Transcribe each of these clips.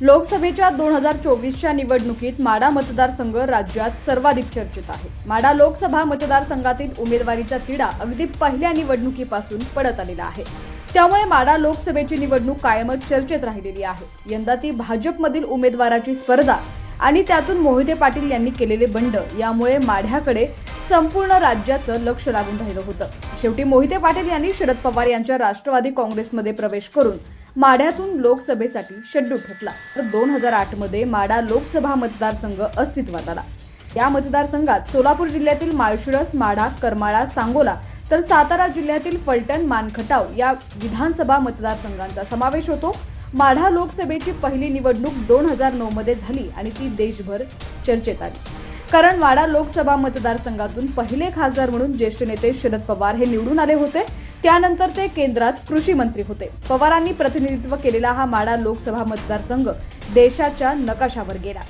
लोकसभेच्या दोन हजार चोवीसच्या निवडणुकीत माडा मतदारसंघ राज्यात सर्वाधिक चर्चेत आहे. माडा लोकसभा मतदारसंघातील उमेदवारीचा तिढा अगदी पहिल्या निवडणुकीपासून पडत आलेला आहे. त्यामुळे माडा लोकसभेची निवडणूक कायमच चर्चेत राहिलेली आहे. यंदा ती भाजपमधील उमेदवाराची स्पर्धा आणि त्यातून मोहिते पाटील यांनी केलेले बंड यामुळे माढ्याकडे संपूर्ण राज्याचं लक्ष लागून राहिलं होतं. शेवटी मोहिते पाटील यांनी शरद पवार यांच्या राष्ट्रवादी काँग्रेसमध्ये प्रवेश करून माढ्यातून लोकसभेसाठी शेड्यूल ठोकला. तर दोन हजार आठमध्ये माढा माडा लोकसभा मतदारसंघ अस्तित्वात आला. या मतदारसंघात सोलापूर जिल्ह्यातील माळशिरस माढा करमाळा सांगोला तर सातारा जिल्ह्यातील फलटण मानखटाव या विधानसभा मतदारसंघांचा समावेश होतो. माढा लोकसभेची पहिली निवडणूक दोन हजार नऊमध्ये झाली आणि ती देशभर चर्चेत आली. कारण वाडा लोकसभा मतदारसंघातून पहिले खासदार म्हणून ज्येष्ठ नेते शरद पवार हे निवडून आले होते. त्यानंतर ते केंद्रात कृषी मंत्री होते. पवारांनी प्रतिनिधित्व केलेला हा माडा लोकसभा मतदारसंघ देशाच्या नकाशावर गेला.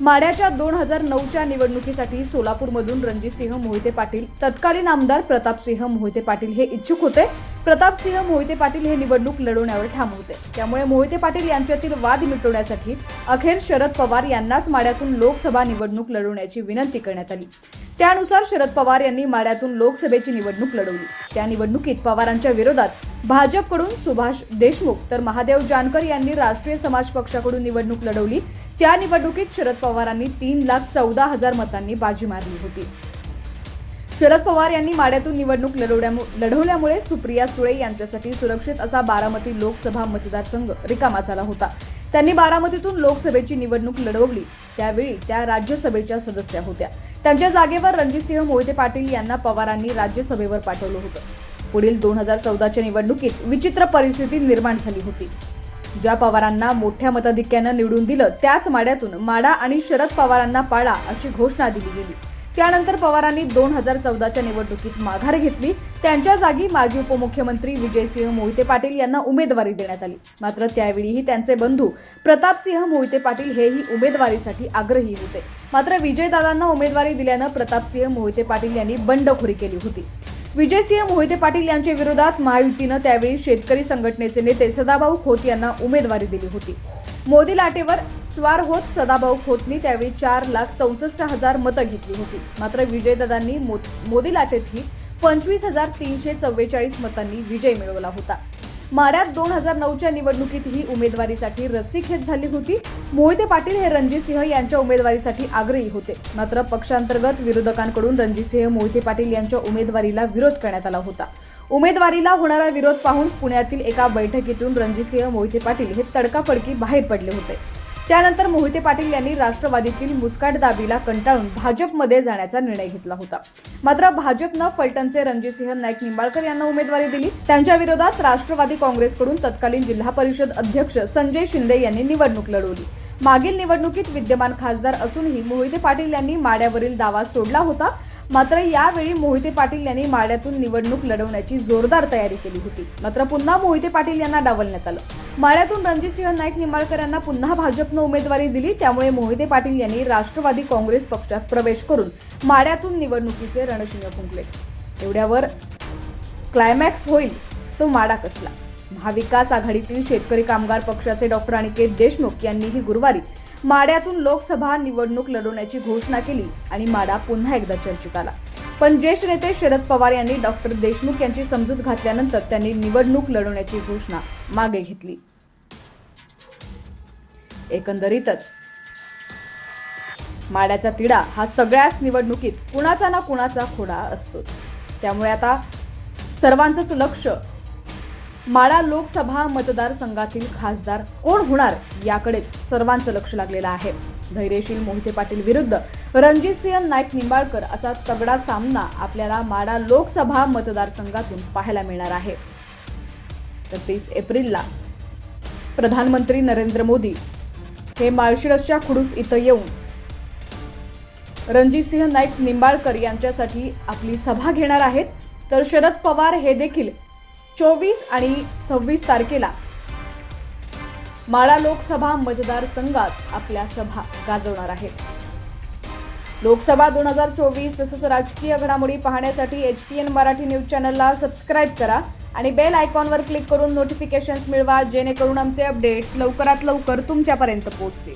माड्याच्या दोन हजार नऊच्या निवडणुकीसाठी सोलापूरमधून रणजितसिंह मोहिते पाटील तत्कालीन आमदार प्रतापसिंह मोहिते पाटील हे इच्छुक होते. प्रतापसिंह मोहिते पाटील हे निवडणूक लढवण्यावर ठाम होते. त्यामुळे मोहिते पाटील यांच्यातील वाद मिटवण्यासाठी अखेर शरद पवार यांनाच माड्यातून लोकसभा निवडणूक लढवण्याची विनंती करण्यात आली. त्यानुसार शरद पवार यांनी माड्यातून लोकसभेची निवडणूक लढवली. त्या निवडणुकीत पवारांच्या विरोधात भाजपकडून सुभाष देशमुख तर महादेव जानकर यांनी राष्ट्रीय समाज पक्षाकडून निवडणूक लढवली. त्या निवडणुकीत शरद पवारांनी तीन लाख चौदा हजार मतांनी बाजी मारली होती. शरद पवार यांनी माड्यातून निवडणूक लढवल्यामु- लढवल्यामुळे सुप्रिया सुळे यांच्यासाठी सुरक्षित असा बारामती लोकसभा मतदारसंघ रिकामा झाला होता. त्यांनी बारामतीतून लोकसभेची निवडणूक लढवली. त्यावेळी त्या राज्यसभेच्या सदस्या होत्या. त्यांच्या जागेवर रणजितसिंह मोहिते पाटील यांना पवारांनी राज्यसभेवर पाठवलं होतं. पुढील दोन हजार चौदाच्या निवडणुकीत विचित्र परिस्थिती निर्माण झाली होती. ज्या पवारांना मोठ्या मताधिक्यानं निवडून दिलं त्याच माड्यातून माडा आणि शरद पवारांना पाळा अशी घोषणा दिली गेली. त्यानंतर पवारांनी दोन हजार चौदाच्या निवडणुकीत माघार घेतली. त्यांच्या जागी माजी उपमुख्यमंत्री विजयसिंह मोहिते पाटील यांना उमेदवारी देण्यात आली. मात्र त्यावेळीही त्यांचे बंधू प्रतापसिंह मोहिते पाटील हेही उमेदवारीसाठी आग्रही होते. मात्र विजयदादांना उमेदवारी दिल्यानं प्रतापसिंह मोहिते पाटील यांनी बंडखोरी केली होती. विजयसिंह मोहिते पाटील यांच्या विरोधात महायुतीनं त्यावेळी शेतकरी संघटनेचे नेते सदाभाऊ खोत यांना उमेदवारी दिली होती. मोदी लाटेवर स्वार होत सदाभाऊ खोतनी त्यावेळी चार लाख चौसष्ट हजार मतं घेतली होती. मात्र विजयदादांनी मोदी लाटेतही पंचवीस हजार तीनशे चव्वेचाळीस मतांनी विजय मिळवला होता. माड्यात दोन हजार नऊच्या निवडणुकीतही उमेदवारीसाठी रस्सीखेच झाली होती. मोहिते पाटील हे रणजितसिंह यांच्या उमेदवारीसाठी आग्रही होते. मात्र पक्षांतर्गत विरोधकांकडून रणजितसिंह मोहिते पाटील यांच्या उमेदवारीला विरोध करण्यात आला होता. उमेदवारीला होणारा विरोध पाहून पुण्यातील एका बैठकीतून रणजितसिंह मोहिते पाटील हे तडकाफडकी बाहेर पडले होते. त्यानंतर मोहिते पाटील यांनी राष्ट्रवादीतील मुस्काट दाबीला कंटाळून भाजपमध्ये जाण्याचा निर्णय घेतला होता. मात्र भाजपनं फलटणचे रणजितसिंह नाईक निंबाळकर यांना उमेदवारी दिली. त्यांच्या विरोधात राष्ट्रवादी काँग्रेसकडून तत्कालीन जिल्हा परिषद अध्यक्ष संजय शिंदे यांनी निवडणूक लढवली. मागील निवडणुकीत विद्यमान खासदार असूनही मोहिते पाटील यांनी माड्यावरील दावा सोडला होता. मात्र यावेळी मोहिते पाटील यांनी माड्यातून निवडणूक लढवण्याची जोरदार तयारी केली होती. मात्र पुन्हा मोहिते पाटील यांना डावलण्यात आलं. माड्यातून रणजितसिंह नाईक निंबाळकर यांना पुन्हा भाजपनं उमेदवारी दिली त्यामुळे मोहिते पाटील यांनी राष्ट्रवादी काँग्रेस पक्षात प्रवेश करून माड्यातून निवडणुकीचे रणशिंग फुंकले. एवढ्यावर क्लायमॅक्स होईल तो माडा कसला? महाविकास आघाडीतील शेतकरी कामगार पक्षाचे डॉक्टर अनिकेत देशमुख यांनीही गुरुवारी माड्यातून लोकसभा निवडणूक लढवण्याची घोषणा केली आणि माडा पुन्हा एकदा चर्चेत आला. पण ज्येष्ठ नेते शरद पवार यांनी डॉक्टर देशमुख यांची समजूत घातल्यानंतर त्यांनी निवडणूक लढवण्याची घोषणा मागे घेतली. एकंदरीतच माड्याचा तिढा हा सगळ्याच निवडणुकीत कुणाचा ना कुणाचा खोडा असतोच. त्यामुळे आता सर्वांचंच लक्ष माडा लोकसभा मतदारसंघातील खासदार कोण होणार याकडेच सर्वांचं लक्ष लागलेलं आहे. धैर्यशील मोहिते पाटील विरुद्ध रणजितसिंह नाईक निंबाळकर असा तगडा सामना आपल्याला माडा लोकसभा मतदारसंघातून पाहायला मिळणार आहे. तर तीस एप्रिलला प्रधानमंत्री नरेंद्र मोदी हे माळशिरसच्या खुडूस इथं येऊन रणजितसिंह नाईक निंबाळकर यांच्यासाठी आपली सभा घेणार आहेत. तर शरद पवार हे देखील चोवीस आणि सव्वीस तारखेला माळा लोकसभा मतदारसंघात आपल्या सभा गाजवणार आहेत. लोकसभा दोन हजार चोवीस तसंच राजकीय घडामोडी पाहण्यासाठी H P N Marathi news चॅनलला सबस्क्राईब करा आणि बेल आयकॉनवर क्लिक करून नोटिफिकेशन्स मिळवा जेणेकरून आमचे अपडेट्स लवकरात लवकर तुमच्यापर्यंत पोहोचतील.